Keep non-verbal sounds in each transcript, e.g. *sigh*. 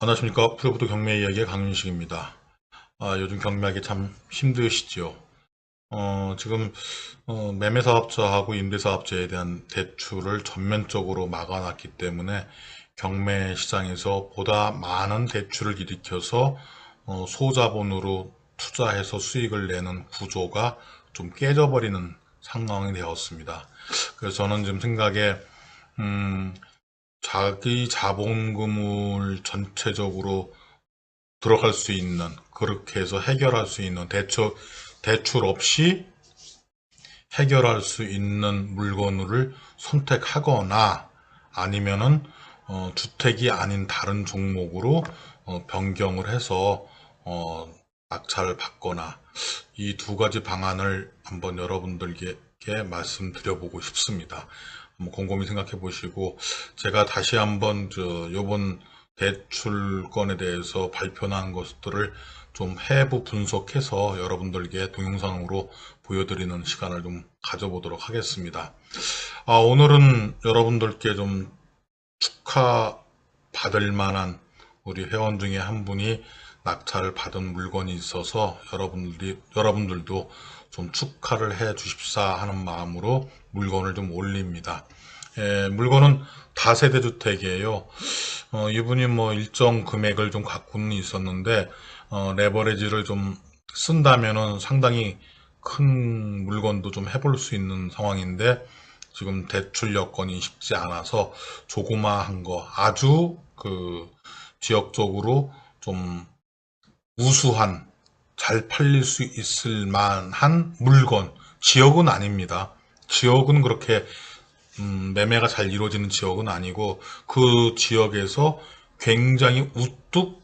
안녕하십니까. 프로부터 경매 이야기의 강윤식입니다. 아, 요즘 경매하기 참 힘드시죠. 어, 지금, 어, 매매사업자하고 임대사업자에 대한 대출을 전면적으로 막아놨기 때문에 경매 시장에서 보다 많은 대출을 일으켜서 어, 소자본으로 투자해서 수익을 내는 구조가 좀 깨져버리는 상황이 되었습니다. 그래서 저는 지금 생각에, 음, 자기 자본금을 전체적으로 들어갈 수 있는 그렇게 해서 해결할 수 있는 대출 대출 없이 해결할 수 있는 물건을 선택하거나 아니면은 어, 주택이 아닌 다른 종목으로 어, 변경을 해서 어, 낙찰을 받거나 이 두 가지 방안을 한번 여러분들께 말씀드려보고 싶습니다. 한번 곰곰이 생각해 보시고 제가 다시 한번 저 요번 대출건에 대해서 발표한 것들을 좀 해부 분석해서 여러분들께 동영상으로 보여드리는 시간을 좀 가져보도록 하겠습니다. 아, 오늘은 여러분들께 좀 축하 받을 만한 우리 회원 중에 한 분이 낙찰을 받은 물건이 있어서 여러분들이, 여러분들도 좀 축하를 해 주십사 하는 마음으로 물건을 좀 올립니다. 예, 물건은 다세대 주택이에요. 어, 이분이 뭐 일정 금액을 좀 갖고는 있었는데, 어, 레버리지를 좀 쓴다면은 상당히 큰 물건도 좀 해볼 수 있는 상황인데, 지금 대출 여건이 쉽지 않아서 조그마한 거, 아주 그 지역적으로 좀 우수한 잘 팔릴 수 있을 만한 물건, 지역은 아닙니다. 지역은 그렇게 음, 매매가 잘 이루어지는 지역은 아니고 그 지역에서 굉장히 우뚝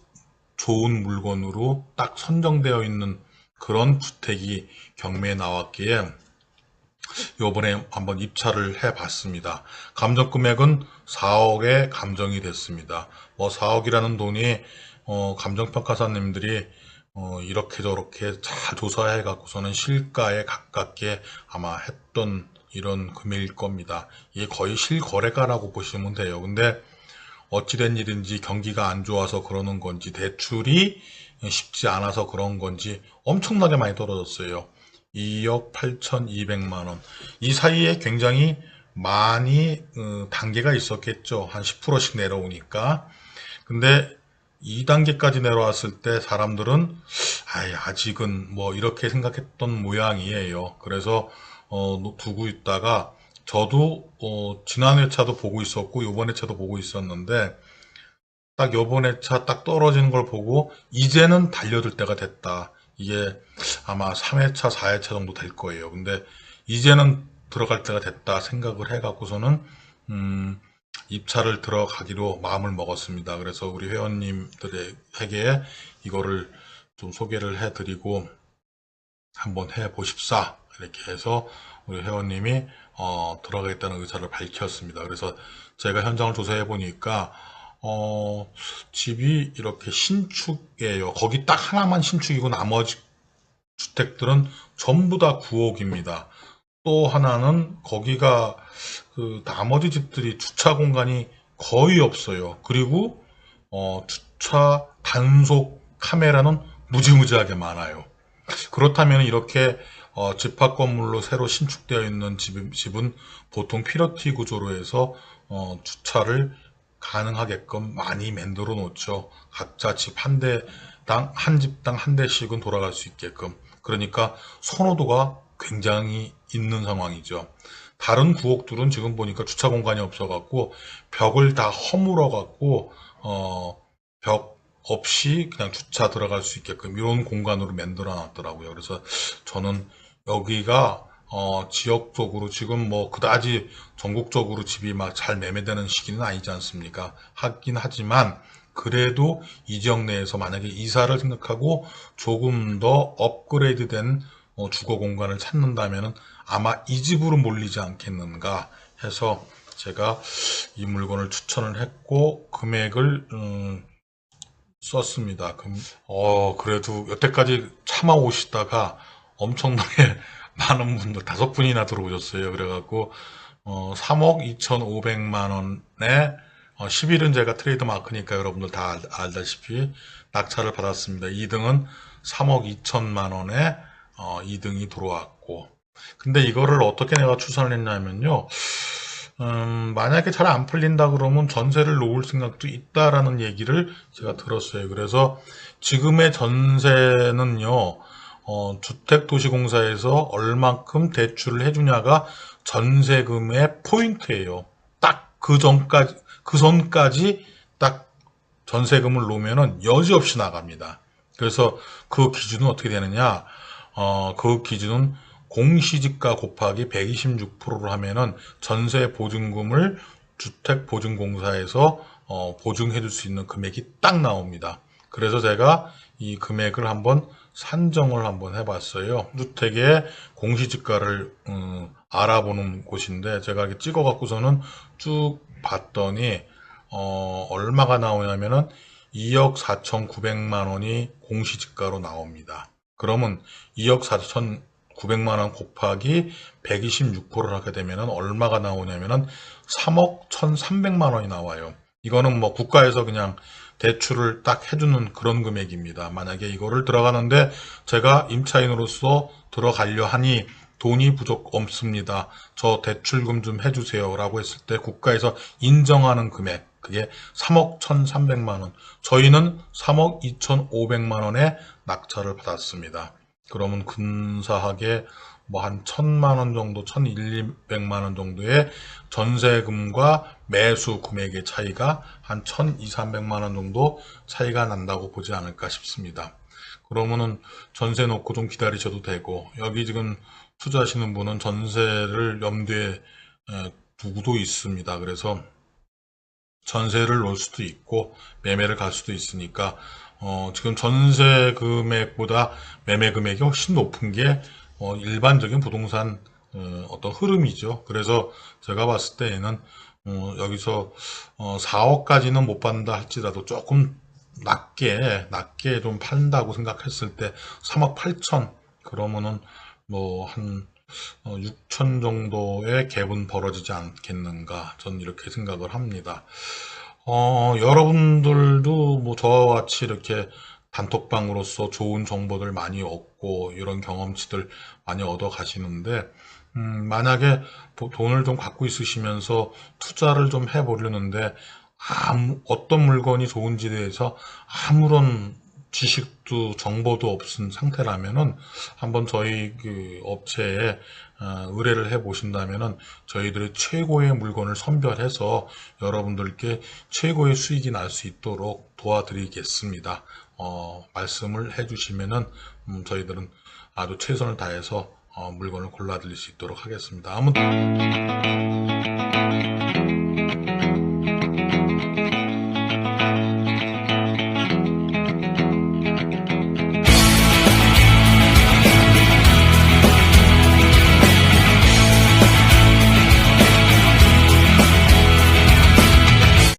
좋은 물건으로 딱 선정되어 있는 그런 주택이 경매에 나왔기에 요번에 한번 입찰을 해 봤습니다. 감정 금액은 4억에 감정이 됐습니다. 뭐 4억이라는 돈이 어, 감정평가사님들이 어, 이렇게 저렇게 잘 조사해 갖고서는 실가에 가깝게 아마 했던 이런 금액일 겁니다. 이게 거의 실거래가라고 보시면 돼요. 근데 어찌된 일인지 경기가 안 좋아서 그러는 건지 대출이 쉽지 않아서 그런 건지 엄청나게 많이 떨어졌어요. 2억 8,200만 원. 이 사이에 굉장히 많이 어, 단계가 있었겠죠. 한 10%씩 내려오니까. 근데 2단계까지 내려왔을 때 사람들은 아직은 뭐 이렇게 생각했던 모양이에요. 그래서 어, 두고 있다가 저도 어, 지난 회차도 보고 있었고 요번 회차도 보고 있었는데 딱 요번 회차 딱 떨어지는 걸 보고 이제는 달려들 때가 됐다. 이게 아마 3회차, 4회차 정도 될 거예요. 근데 이제는 들어갈 때가 됐다 생각을 해갖고서는 음, 입찰을 들어가기로 마음을 먹었습니다. 그래서 우리 회원님들에게 이거를 좀 소개를 해드리고 한번 해보십사 이렇게 해서 우리 회원님이 어, 들어가겠다는 의사를 밝혔습니다. 그래서 제가 현장을 조사해 보니까 어, 집이 이렇게 신축이에요. 거기 딱 하나만 신축이고 나머지 주택들은 전부 다 9억입니다. 또 하나는 거기가 그 나머지 집들이 주차 공간이 거의 없어요. 그리고 어, 주차 단속 카메라는 무지무지하게 많아요. 그렇다면 이렇게 어, 집합 건물로 새로 신축되어 있는 집, 집은 보통 피러티 구조로 해서 어, 주차를 가능하게끔 많이 만들어 놓죠. 각자 집 한 대당 한 집당 한 대씩은 돌아갈 수 있게끔. 그러니까 선호도가 굉장히 있는 상황이죠. 다른 구옥들은 지금 보니까 주차 공간이 없어갖고 벽을 다 허물어갖고 어, 벽 없이 그냥 주차 들어갈 수 있게끔 이런 공간으로 만들어 놨더라고요. 그래서 저는 여기가 어, 지역적으로 지금 뭐 그다지 전국적으로 집이 막 잘 매매되는 시기는 아니지 않습니까? 하긴 하지만 그래도 이 지역 내에서 만약에 이사를 생각하고 조금 더 업그레이드된 어, 주거 공간을 찾는다면 아마 이 집으로 몰리지 않겠는가 해서 제가 이 물건을 추천을 했고 금액을 음, 썼습니다. 금, 어, 그래도 여태까지 참아 오시다가 엄청나게 *laughs* 많은 분들 다섯 분이나 들어오셨어요. 그래갖고 어, 3억 2,500만 원에 어, 10일은 제가 트레이드 마크니까 여러분들 다 알- 알다시피 낙찰을 받았습니다. 2등은 3억 2천만 원에 어, 2등이 들어왔고 근데 이거를 어떻게 내가 추산을 했냐면요. 음, 만약에 잘 안 풀린다 그러면 전세를 놓을 생각도 있다라는 얘기를 제가 들었어요. 그래서 지금의 전세는요, 어, 주택도시공사에서 얼만큼 대출을 해주냐가 전세금의 포인트예요. 딱 그 전까지, 그 선까지 딱 전세금을 놓으면은 여지없이 나갑니다. 그래서 그 기준은 어떻게 되느냐? 어, 그 기준은 공시지가 곱하기 126%로 하면은 전세 보증금을 주택보증공사에서 어, 보증해 줄 수 있는 금액이 딱 나옵니다. 그래서 제가 이 금액을 한번 산정을 한번 해봤어요. 주택의 공시지가를 음, 알아보는 곳인데 제가 이렇게 찍어 갖고서는 쭉 봤더니 어, 얼마가 나오냐면은 2억 4,900만 원이 공시지가로 나옵니다. 그러면 2억 4,900만 원 곱하기 126%를 하게 되면은 얼마가 나오냐면은 3억 1,300만 원이 나와요. 이거는 뭐 국가에서 그냥 대출을 딱 해주는 그런 금액입니다. 만약에 이거를 들어가는데 제가 임차인으로서 들어가려 하니 돈이 부족 없습니다. 저 대출금 좀 해주세요. 라고 했을 때 국가에서 인정하는 금액, 그게 3억 1,300만 원. 저희는 3억 2,500만 원의 낙찰을 받았습니다. 그러면 근사하게 뭐 한 천만 원 정도, 천 일, 이백만 원 정도의 전세금과 매수 금액의 차이가 한 천 이, 삼백만 원 정도 차이가 난다고 보지 않을까 싶습니다. 그러면은 전세 놓고 좀 기다리셔도 되고, 여기 지금 투자하시는 분은 전세를 염두에 에, 두고도 있습니다. 그래서 전세를 놓을 수도 있고 매매를 갈 수도 있으니까 어, 지금 전세 금액보다 매매 금액이 훨씬 높은 게 어, 일반적인 부동산 어, 떤 흐름이죠. 그래서 제가 봤을 때에는 어, 여기서 어, 4억까지는 못 받는다 할지라도 조금 낮게 낮게 좀 판다고 생각했을 때 3억 8천 그러면은 뭐한 6천 정도의 갭은 벌어지지 않겠는가 저는 이렇게 생각을 합니다. 어, 여러분들도 뭐 저와 같이 이렇게 단톡방으로서 좋은 정보들 많이 얻고 이런 경험치들 많이 얻어 가시는데 음, 만약에 보- 돈을 좀 갖고 있으시면서 투자를 좀 해보려는데 아무, 어떤 물건이 좋은지에 대해서 아무런 지식도 정보도 없은 상태라면은 한번 저희 그 업체에 어, 의뢰를 해 보신다면은 저희들이 최고의 물건을 선별해서 여러분들께 최고의 수익이 날 수 있도록 도와드리겠습니다. 어, 말씀을 해주시면은 음, 저희들은 아주 최선을 다해서 어, 물건을 골라 드릴 수 있도록 하겠습니다. 아무튼